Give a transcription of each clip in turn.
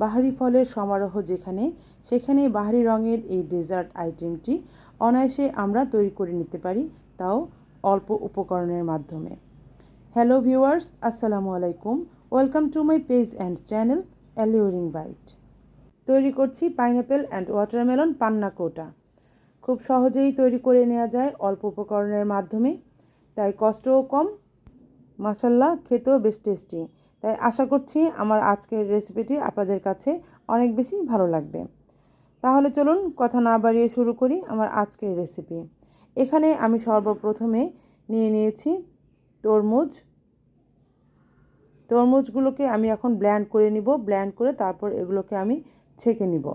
বাহারি ফলের সমারোহ যেখানে, সেখানে বাহারি রঙের এই ডেজার্ট আইটেমটি অনায়াসে আমরা তৈরি করে নিতে পারি, তাও অল্প উপকরণের মাধ্যমে। হ্যালো ভিউয়ার্স, আসসালামু আলাইকুম। Welcome to my page and channel alluring bite. তৈরি করছি pineapple and watermelon panna cotta. খুব সহজেই তৈরি করে নেওয়া যায় অল্প উপকরণের মাধ্যমে, তাই কষ্টও কম। মাসাল্লাহ খেতেও বেশ টেস্টি। তাই আশা করছি আমার আজকের রেসিপিটি আপনাদের কাছে অনেক বেশি ভালো লাগবে। তাহলে চলুন কথা না বাড়িয়ে শুরু করি আমার আজকের রেসিপি এখানে আমি সর্বপ্রথমে নিয়ে নিয়েছি তরমুজ। তরমুজগুলোকে আমি এখন ব্ল্যান্ড করে নিব ব্ল্যান্ড করে তারপর এগুলোকে আমি ছেঁকে নিব।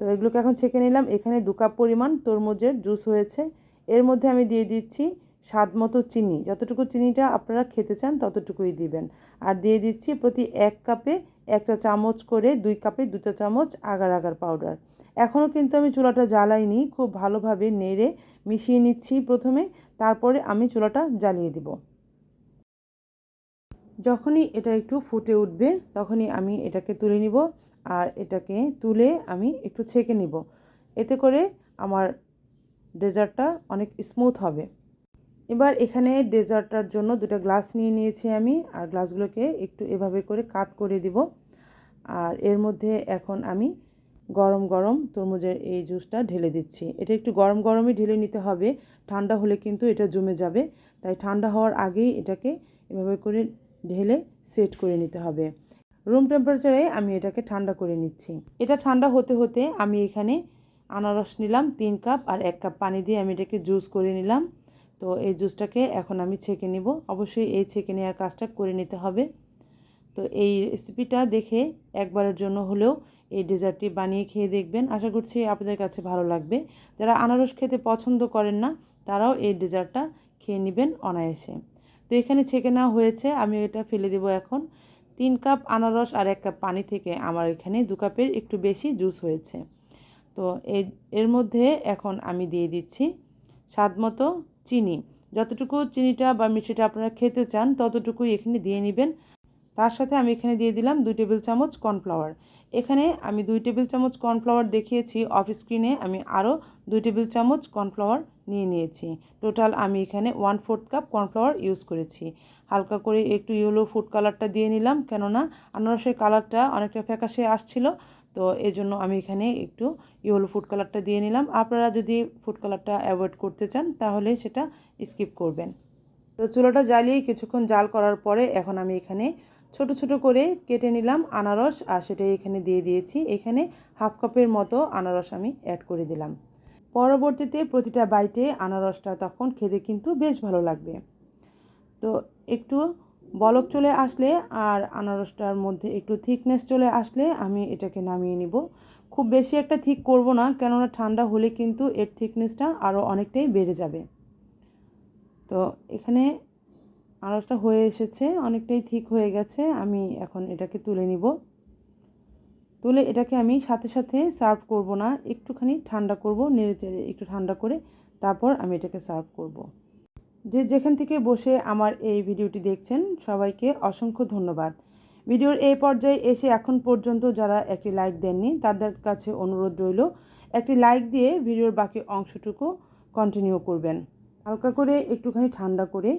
তো এগুলোকে এখন ছেঁকে নিলাম। এখানে দু কাপ পরিমাণ তরমুজের জুস হয়েছে। এর মধ্যে আমি দিয়ে দিচ্ছি স্বাদ মতো চিনি, যতটুকু চিনিটা আপনারা খেতে চান ততটুকুই দিবেন। আর দিয়ে দিচ্ছি প্রতি এক কাপে একটা চামচ করে দুই কাপে দুটো চামচ আগার আগার পাউডার এখনও কিন্তু আমি চুলাটা জ্বালাইনি, খুব ভালোভাবে নেড়ে মিশিয়ে নিচ্ছি প্রথমে, তারপরে আমি চুলাটা জ্বালিয়ে দিব। যখনই এটা একটু ফুটে উঠবে, তখনই আমি এটাকে তুলে নিব আর এটাকে তুলে আমি একটু ছেঁকে নিব। এতে করে আমার ডেজার্টটা অনেক স্মুথ হবে। এবার এখানে ডেজার্টটার জন্য দুটো গ্লাস নিয়ে নিয়েছি আমি, আর গ্লাসগুলোকে একটু এভাবে করে কাত করে দিব। আর এর মধ্যে এখন আমি গরম গরম তরমুজের এই জুসটা ঢেলে দিচ্ছি। এটা একটু গরম গরমই ঢেলে নিতে হবে, ঠান্ডা হলে কিন্তু এটা জমে যাবে। তাই ঠান্ডা হওয়ার আগেই এটাকে এভাবে করে ঢেলে সেট করে নিতে হবে। রুম টেম্পারেচারে আমি এটাকে ঠান্ডা করে নিচ্ছি। এটা ঠান্ডা হতে হতে আমি এখানে আনারস নিলাম, তিন কাপ আর এক কাপ পানি দিয়ে আমি এটাকে জুস করে নিলাম। তো এই জুসটাকে এখন আমি ছেঁকে নিব। অবশ্যই এই ছেঁকে নেওয়ার কাজটা করে নিতে হবে। তো এই রেসিপিটা দেখে একবারের জন্য হলেও এই ডেজার্টটি বানিয়ে খেয়ে দেখবেন। আশা করছি আপনাদের কাছে ভালো লাগবে। যারা আনারস খেতে পছন্দ করেন না, তারাও এই ডেজার্টটা খেয়ে নেবেন অনায়াসে। তো এখানে ছেঁকে নেওয়া হয়েছে। আমি এটা ফেলে দেবো এখন। তিন কাপ আনারস আর এক কাপ পানি থেকে আমার এখানে দু কাপের একটু বেশি জুস হয়েছে। তো এর মধ্যে এখন আমি দিয়ে দিচ্ছি স্বাদ মতো চিনি। যতটুকু চিনিটা বা মিষ্টিটা আপনারা খেতে চান, ততটুকুই এখানে দিয়ে নেবেন। তার সাথে আমি এখানে দিয়ে দিলাম দুই টেবিল চামচ কর্নফ্লাওয়ার। এখানে আমি দুই টেবিল চামচ কর্নফ্লাওয়ার দেখিয়েছি, অফ স্ক্রিনে আমি আরও দুই টেবিল চামচ কর্নফ্লাওয়ার নিয়ে নিয়েছি। টোটাল আমি এখানে one fourth cup cornflour use করেছি। হালকা করে একটু ইয়েলো ফুড কালারটা দিয়ে নিলাম, কেননা আনারসের কালারটা অনেকটা ফ্যাকাশে আসছিল। তো এই জন্য আমি এখানে একটু ইয়েলো ফুড কালারটা দিয়ে নিলাম। আপনারা যদি ফুড কালারটা অ্যাভয়েড করতে চান, তাহলে সেটা স্কিপ করবেন। তো চুলোটা জ্বালিয়ে কিছুক্ষণ জাল করার পরে এখন আমি এখানে ছোট ছোট করে কেটে নিলাম আনারস, আর সেটাই এখানে দিয়ে দিয়েছি। এখানে হাফ কাপের মতো আনারস আমি অ্যাড করে দিলাম। পরবর্তীতে প্রতিটা বাইটে আনারসটা তখন খেতে কিন্তু বেশ ভালো লাগবে। তো একটু বলক চলে আসলে আর আনারসটার মধ্যে একটু থিকনেস চলে আসলে আমি এটাকে নামিয়ে নিব। খুব বেশি একটা থিক করব না, কেননা ঠান্ডা হলে কিন্তু এর থিকনেসটা আরও অনেকটাই বেড়ে যাবে। তো এখানে আনারসটা হয়ে এসেছে, অনেকটাই ঠিক হয়ে গেছে, আমি এখন এটাকে তুলে নিব। তুলে এটাকে আমি সাথে সাথে সার্ভ করব না, একটুখানি ঠান্ডা করব, নেড়ে চেড়ে একটু ঠান্ডা করে তারপর আমি এটাকে সার্ভ করব। যে যেখান থেকে বসে আমার এই ভিডিওটি দেখছেন, সবাইকে অসংখ্য ধন্যবাদ। ভিডিওর এই পর্যায়ে এসে এখন পর্যন্ত যারা একটি লাইক দেননি, তাদের কাছে অনুরোধ রইল, একটি লাইক দিয়ে ভিডিওর বাকি অংশটুকু কন্টিনিউ করবেন। হালকা করে একটুখানি ঠান্ডা করে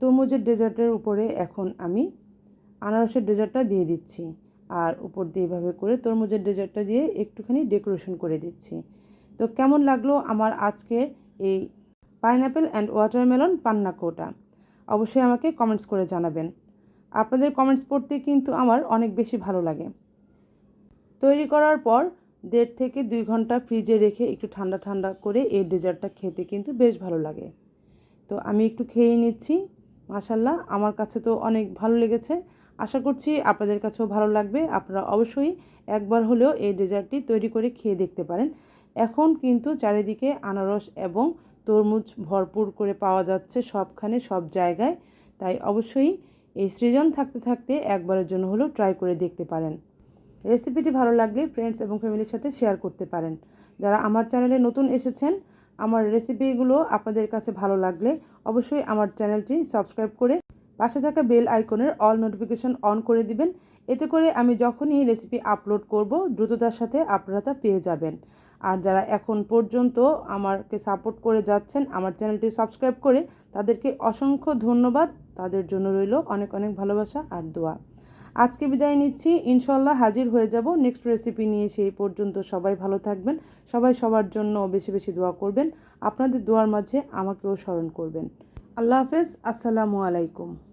তরমুজের ডেজার্টের উপরে এখন আমি আনারসের ডেজার্টটা দিয়ে দিচ্ছি আর উপর দিয়ে এভাবে করে তরমুজের ডেজার্টটা দিয়ে একটুখানি ডেকোরেশন করে দিচ্ছি। তো কেমন লাগল আমার আজকের এই pineapple and watermelon panna cotta. অবশ্যই আমাকে কমেন্টস করে জানাবেন। আপনাদের কমেন্টস পড়তে কিন্তু আমার অনেক বেশি ভালো লাগে। তৈরি করার পর দেড় থেকে দুই ঘণ্টা ফ্রিজে রেখে একটু ঠান্ডা ঠান্ডা করে এই ডেজার্টটা খেতে কিন্তু বেশ ভালো লাগে। তো আমি একটু খেয়ে নিচ্ছি। মাসাল্লাহ আমার কাছে তো অনেক ভালো লেগেছে। আশা করছি আপনাদের কাছেও ভালো লাগবে। আপনারা অবশ্যই একবার হলেও এই ডেজার্টটি তৈরি করে খেয়ে দেখতে পারেন। এখন কিন্তু চারিদিকে আনারস এবং তরমুজ ভরপুর করে পাওয়া যাচ্ছে সবখানে, সব জায়গায়। তাই অবশ্যই এই সৃজন থাকতে থাকতে একবারের জন্য হলেও ট্রাই করে দেখতে পারেন। রেসিপিটি ভালো লাগলে ফ্রেন্ডস এবং ফ্যামিলির সাথে শেয়ার করতে পারেন। যারা আমার চ্যানেলে নতুন এসেছেন, আমার রেসিপিগুলো আপনাদের কাছে ভালো লাগলে অবশ্যই আমার চ্যানেলটি সাবস্ক্রাইব করে পাশে থাকা বেল আইকনের অল নোটিফিকেশন অন করে দিবেন। এতে করে আমি যখনই রেসিপি আপলোড করব, দ্রুততার সাথে আপনারা তা পেয়ে যাবেন। আর যারা এখন পর্যন্ত আমাকে সাপোর্ট করে যাচ্ছেন, আমার চ্যানেলটি সাবস্ক্রাইব করে তাদেরকে অসংখ্য ধন্যবাদ। তাদের জন্য রইল অনেক অনেক ভালোবাসা আর দোয়া। আজকে বিদায় নিচ্ছি। ইনশাল্লাহ হাজির হয়ে যাব নেক্সট রেসিপি নিয়ে। সেই পর্যন্ত সবাই ভালো থাকবেন। সবাই সবার জন্য বেশি বেশি দোয়া করবেন। আপনাদের দোয়ার মাঝে আমাকেও স্মরণ করবেন। আল্লাহ হাফেজ। আসসালামু আলাইকুম।